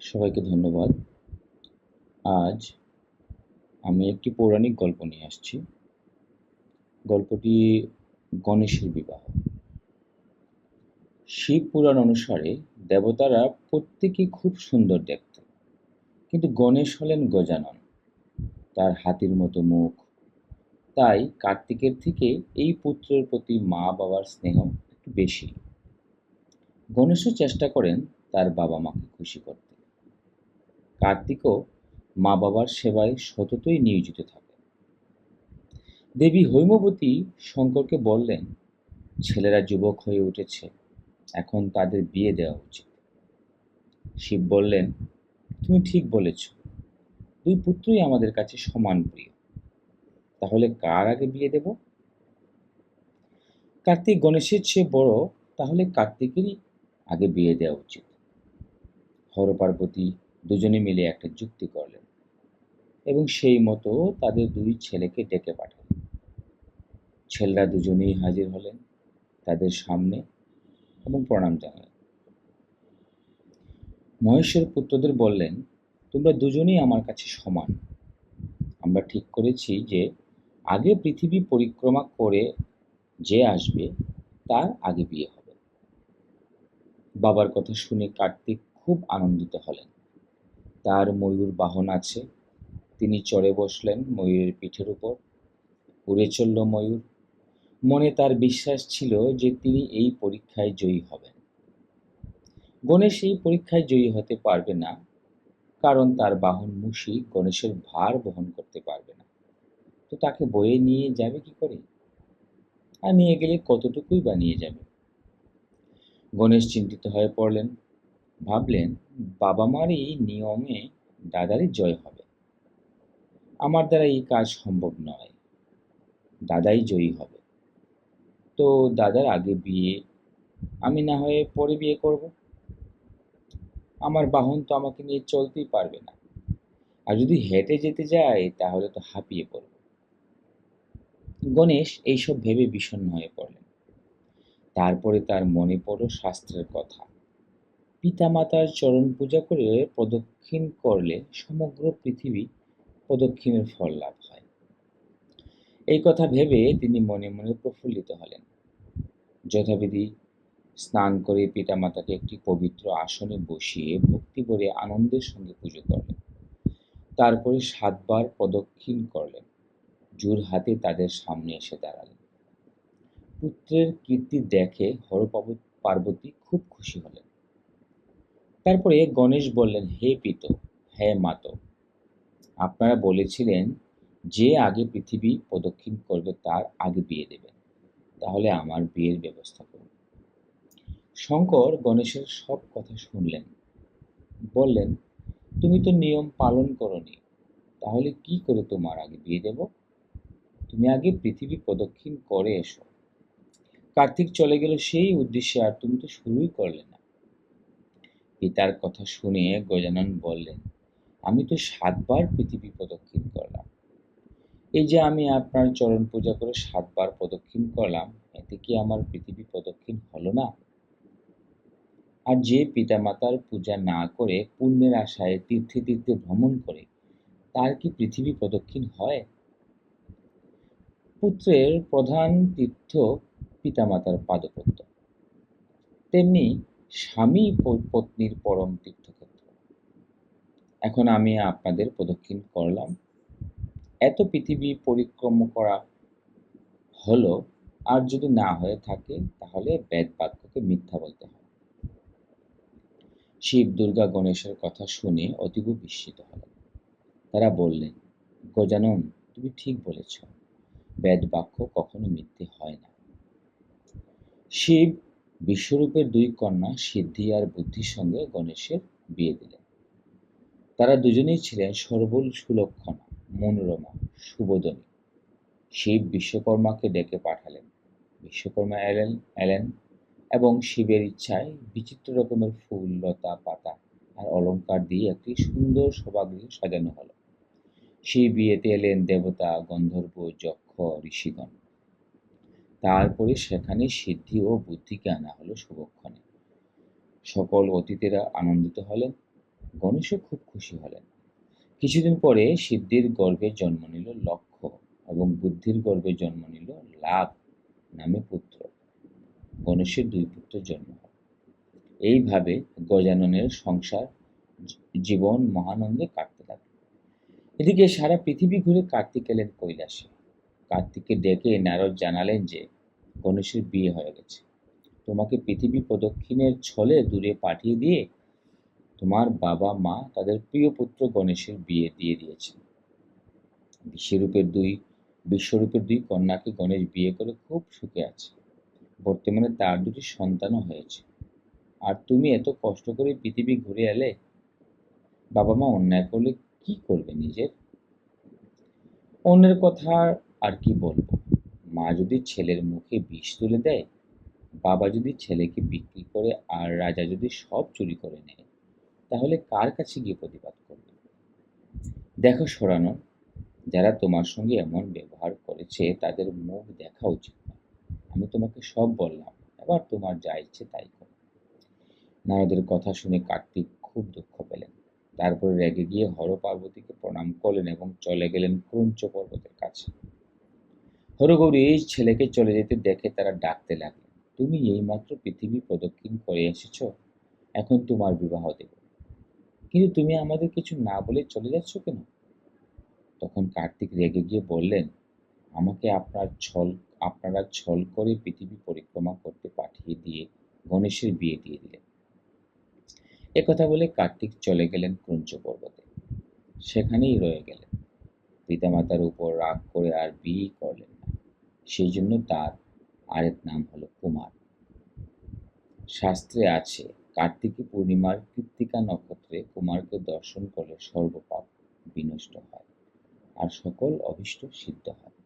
সবাইকে ধন্যবাদ। আজ আমি একটি পৌরাণিক গল্প নিয়ে আসছি। গল্পটি গণেশের বিবাহ। শিব পুরাণ অনুসারে দেবতারা প্রত্যেকেই খুব সুন্দর দেখতে। কিন্তু গণেশ হলেন গজানন। তার হাতির মতো মুখ। তাই কার্তিকের থেকে এই পুত্রের প্রতি মা বাবার স্নেহ একটু বেশি। গণেশও চেষ্টা করেন তার বাবা মাকে খুশি করতে। কার্তিকও মা বাবার সেবায় সততই নিয়োজিত থাকে দেবী হৈমবতী শঙ্করকে বললেন, ছেলেরা যুবক হয়ে উঠেছে, এখন তাদের বিয়ে দেওয়া উচিত। শিব বললেন, তুমি ঠিক বলেছ, দুই পুত্রই আমাদের কাছে সমান প্রিয়। তাহলে কার আগে বিয়ে দেব? কার্তিক গণেশের চেয়ে বড়, তাহলে কার্তিকেরই আগে বিয়ে দেওয়া উচিত। হর পার্বতী দুজনে মিলে একটা যুক্তি করলেন এবং সেই মতো তাদের দুই ছেলেকে ডেকে পাঠালেন। ছেলেরা দুজনেই হাজির হলেন তাদের সামনে এবং প্রণাম জানালেন। মহেশ্বর পুত্রদের বললেন, তোমরা দুজনেই আমার কাছে সমান। আমরা ঠিক করেছি যে আগে পৃথিবী পরিক্রমা করে যে আসবে, তার আগে বিয়ে হবে। বাবার কথা শুনে কার্তিক খুব আনন্দিত হলেন। তার ময়ূর বাহন আছে। তিনি চড়ে বসলেন ময়ূরের পিঠের উপর। উড়ে চলল ময়ূর। মনে তার বিশ্বাস ছিল যে তিনি এই পরীক্ষায় জয়ী হবেন। গণেশ এই পরীক্ষায় জয়ী হতে পারবে না, কারণ তার বাহন মুশি গণেশের ভার বহন করতে পারবে না। তো তাকে বয়ে নিয়ে যাবে কি করে? আর নিয়ে গেলে কতটুকুই বা নিয়ে যাবে? গণেশ চিন্তিত হয়ে পড়লেন। ভাবলেন বাবা মার এই নিয়মে দাদারই জয় হবে। আমার দ্বারা এই কাজ সম্ভব নয়। দাদাই জয়ী হবে। তো দাদার আগে বিয়ে, আমি না হয়ে পরে বিয়ে করব? আমার বাহন তো আমাকে নিয়ে চলতেই পারবে না। আর যদি হেঁটে যেতে যায়, তাহলে তো হাঁপিয়ে পড়ব। গণেশ এইসব ভেবে বিষণ্ণ হয়ে পড়লেন। তারপরে তার মনে পড়ল শাস্ত্রের কথা। পিতামাতার চরণ পূজা করে প্রদক্ষিণ করলে সমগ্র পৃথিবী প্রদক্ষিণের ফল লাভ হয়। এই কথা ভেবে তিনি মনে মনে প্রফুল্লিত হলেন। যথাবিধি স্নান করে পিতামাতাকে একটি পবিত্র আসনে বসিয়ে ভক্তি ভরে আনন্দের সঙ্গে পুজো করলেন। তারপরে সাতবার প্রদক্ষিণ করলেন। জোর হাতে তাদের সামনে এসে দাঁড়ালেন। পুত্রের কীর্তি দেখে হর পার্বতী খুব খুশি হলেন। তারপরে গণেশ বললেন, হে পিত, হে মাত, আপনারা বলেছিলেন যে আগে পৃথিবী প্রদক্ষিণ করবে তার আগে বিয়ে দেবেন। তাহলে আমার বিয়ের ব্যবস্থা করুন। শঙ্কর গণেশের সব কথা শুনলেন। বললেন, তুমি তো নিয়ম পালন করনি, তাহলে কি করে তোমার আগে বিয়ে দেব? তুমি আগে পৃথিবী প্রদক্ষিণ করে এসো। কার্তিক চলে গেল সেই উদ্দেশ্যে আর তুমি তো শুরুই করলে না। পিতার কথা শুনে গজানন বললেন, আমি তো সাতবার পৃথিবী প্রদক্ষিণ করলাম। এই যে আমি আপনার চরণ পূজা করে সাতবার প্রদক্ষিণ করলাম, এতে কি আমার পৃথিবী প্রদক্ষিণ হলো না? আর যে পিতামাতার পূজা না করে পুণ্যের আশায় তীর্থে তীর্থে ভ্রমণ করে, তার কি পৃথিবী প্রদক্ষিণ হয়? পুত্রের প্রধান তীর্থ পিতামাতার পাদপত্য তেমনি স্বামী পত্নীর পরম তীর্থক্ষেত্র। এখন আমি আপনাদের প্রদক্ষিণ করলাম। এত পৃথিবী পরিক্রম করা হলো আর যদি না হয়ে থাকে, তাহলে বেদ বাক্যকে মিথ্যা বলতে হয় শিব দুর্গা গণেশের কথা শুনে অতীব বিস্মিত হলেন। তারা বললেন, গজানন, তুমি ঠিক বলেছ, বেদ বাক্য কখনো মিথ্যে হয় না। শিব বিশ্বরূপের দুই কন্যা সিদ্ধি আর বুদ্ধির সঙ্গে গণেশের বিয়ে দিলেন। তারা দুজনেই ছিলেন সর্বল সুলক্ষণা, মনোরমা, সুবোধনী। শিব বিশ্বকর্মাকে ডেকে পাঠালেন। বিশ্বকর্মা এলেন এলেন এবং শিবের ইচ্ছায় বিচিত্র রকমের ফুল, লতা, পাতা আর অলঙ্কার দিয়ে একটি সুন্দর সভাগৃহ সাজানো হলো। সেই বিয়েতে এলেন দেবতা, গন্ধর্ব, যক্ষ, ঋষিগণ। তারপরে সেখানে সিদ্ধি ও বুদ্ধিকে আনা হলো শুভক্ষণে। সকল অতিথিরা আনন্দিত হলেন, গণেশও খুব খুশি হলেন। কিছুদিন পরে সিদ্ধির গর্ভে জন্ম নিল লক্ষ্য এবং বুদ্ধির গর্ভে জন্ম নিল লাভ নামে পুত্র। গণেশের দুই পুত্র জন্ম হয়। এইভাবে গজাননের সংসার, জীবন মহানন্দে কাটতে লাগল এদিকে সারা পৃথিবী ঘুরে কার্তিক এলেন কৈলাসে কার্তিককে ডেকে নারদ জানালেন যে, গণেশের বিয়ে হয়ে গেছে। তোমাকে পৃথিবী প্রদক্ষিণের ছলে দূরে পাঠিয়ে দিয়ে তোমার বাবা মা তাদের প্রিয় পুত্র গণেশের বিয়ে দিয়ে দিয়েছেন বিশ্বরূপের দুই বিশ্বরূপের দুই কন্যাকে গণেশ বিয়ে করে খুব সুখে আছে। বর্তমানে তার দুটি সন্তানও হয়েছে। আর তুমি এত কষ্ট করে পৃথিবী ঘুরে এলে বাবা মা অন্যায় করলে কি করবে নিজের? অন্যের কথা আর কি বলব? মা যদি ছেলের মুখে বিষ তুলে দেয়, বাবা যদি ছেলেকে বিক্রি করে আর রাজা যদি সব চুরি করে নেয়, তাহলে কার কাছে গিয়ে প্রতিবাদ করবে? দেখো সরানো, যারা তোমার সঙ্গে এমন ব্যবহার করেছে, তাদের মুখ দেখা উচিত না। আমি তোমাকে সব বললাম, এবার তোমার যা ইচ্ছে তাই করো। নারদের কথা শুনে কার্তিক খুব দুঃখ পেলেন। তারপরে রেগে গিয়ে হর পার্বতীকে প্রণাম করলেন এবং চলে গেলেন ক্রঞ্চ পর্বতের কাছে। হরগৌরী এই ছেলেকে চলে যেতে দেখে তারা ডাকতে লাগলেন তুমি এইমাত্র পৃথিবী প্রদক্ষিণ করে এসেছ, এখন তোমার বিবাহ দেব। কিন্তু তুমি আমাদের কিছু না বলে চলে যাচ্ছ কেন? তখন কার্তিক রেগে গিয়ে বললেন, আমাকে আপনার ছল, আপনারা ছল করে পৃথিবী পরিক্রমা করতে পাঠিয়ে দিয়ে গণেশের বিয়ে দিয়ে দিলেন। একথা বলে কার্তিক চলে গেলেন ক্রঞ্চ পর্বতে। সেখানেই রয়ে গেলেন। পিতামাতার উপর রাগ করে আর বিয়ে করলেন সেই জন্য তার আরেক নাম হলো কুমার। শাস্ত্রে আছে, কার্তিকী পূর্ণিমার কৃত্তিকা নক্ষত্রে কুমারকে দর্শন করলে সর্বপাপ বিনষ্ট হয়, আর সকল অভিষ্ট সিদ্ধ হয়।